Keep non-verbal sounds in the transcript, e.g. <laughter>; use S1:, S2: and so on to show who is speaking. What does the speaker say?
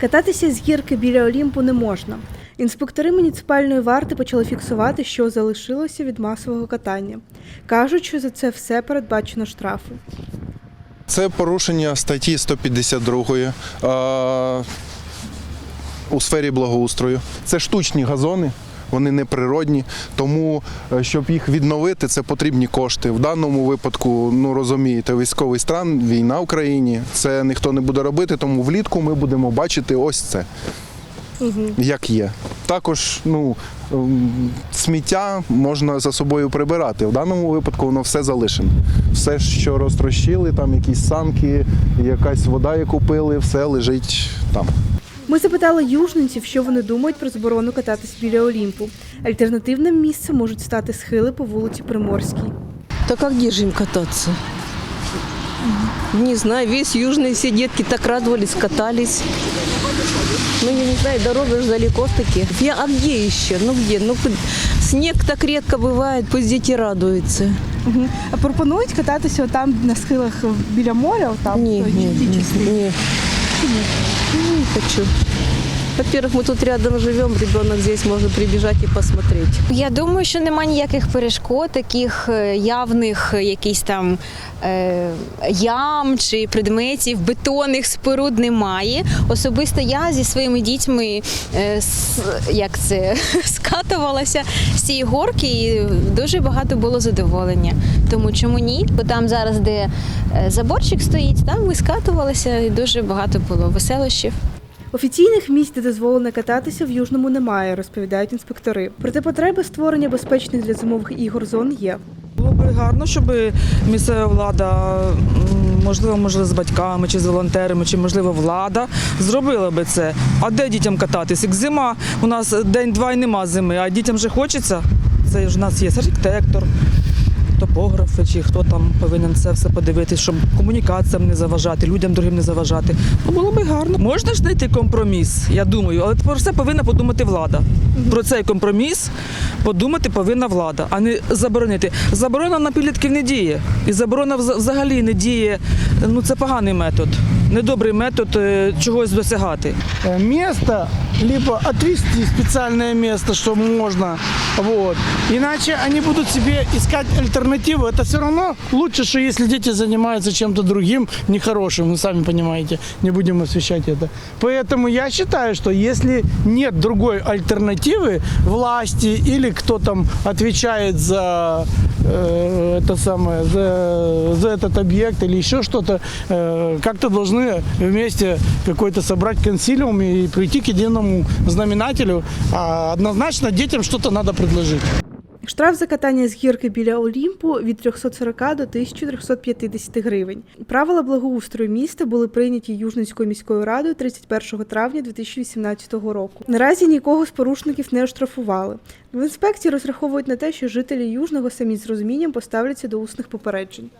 S1: Кататися з гірки біля Олімпу не можна. Інспектори муніципальної варти почали фіксувати, що залишилося від масового катання. Кажуть, що за це все передбачено штрафи.
S2: Це порушення статті 152 е, у сфері благоустрою. Це штучні газони. Вони не природні, тому е, щоб їх відновити, це потрібні кошти. В даному випадку, ну розумієте, військовий стан, війна в країні. Це ніхто не буде робити, тому влітку ми будемо бачити ось це, як є. Також ну, ем, сміття можна за собою прибирати. В даному випадку воно все залишено. Все, що розтрощили, там якісь санки, якась вода, яку пили, все лежить там.
S1: Ми запитали южненців, що вони думають про заборону кататись біля Олімпу. Альтернативним місцем можуть стати схили по вулиці Приморській.
S3: Так а где же им кататься? Не знаю, весь южный все детки так радовались, катались. Ну, я не знаю, дорога же далеко таки. Я, а где еще? Ну где? Ну, снег так редко бывает, пусть дети радуются.
S1: А пропонують кататися там на схилах біля моря, там
S3: Не, не, не, не. Не хочу. Во-первых, мы тут рядом живем, ребенок здесь может прибежать и посмотреть.
S4: Я думаю, що нема ніяких перешкод, таких е, явних е, якісь там е, ям чи предметів, бетонних споруд немає. Особисто я зі своїми дітьми е, с- як це <laughs> скатувалася з цієї горки, і дуже багато було задоволення. Тому чому ні? Бо там зараз, де е, заборчик стоїть, там ми скатувалися, і дуже багато було веселощів.
S1: Офіційних місць, де дозволено кататися, в Южному немає, розповідають інспектори. Проте потреби створення безпечних для зимових ігор зон є.
S5: Було б гарно, щоб місцева влада, можливо, можливо, з батьками чи з волонтерами, чи можливо влада зробила би це. А де дітям кататись? Як зима, у нас день-два і нема зими, а дітям же хочеться. Це ж у нас є архітектор, топографи, чи хто там повинен це все подивитись, щоб комунікаціям не заважати, людям другим не заважати. Ну було б гарно. Можна ж знайти компроміс, я думаю, але про це повинна подумати влада. Про цей компроміс подумати повинна влада, а не заборонити. Заборона на підлітків не діє. І заборона вз- взагалі не діє. Ну це поганий метод, недобрий метод е, чогось досягати.
S6: э, место, либо отвести специальное место, что можно. Вот. Иначе они будут себе искать альтернативу. Это все равно лучше, что если дети занимаются чем-то другим, нехорошим, вы сами понимаете, не будем освещать это. Поэтому я считаю, что если нет другой альтернативы власти или кто там отвечает за э, это самое, за, за этот объект или еще что-то, э, как-то должны вместе какой-то собрать консилиум и прийти к единому знаменателю. А однозначно детям что-то надо предложить.
S1: Штраф за катання з гірки біля Олімпу від 340 до 1350 гривень. Правила благоустрою міста були прийняті Южненською міською радою 31 травня 2018 року. Наразі нікого з порушників не оштрафували. В інспекції розраховують на те, що жителі Южного самі з розумінням поставляться до усних попереджень.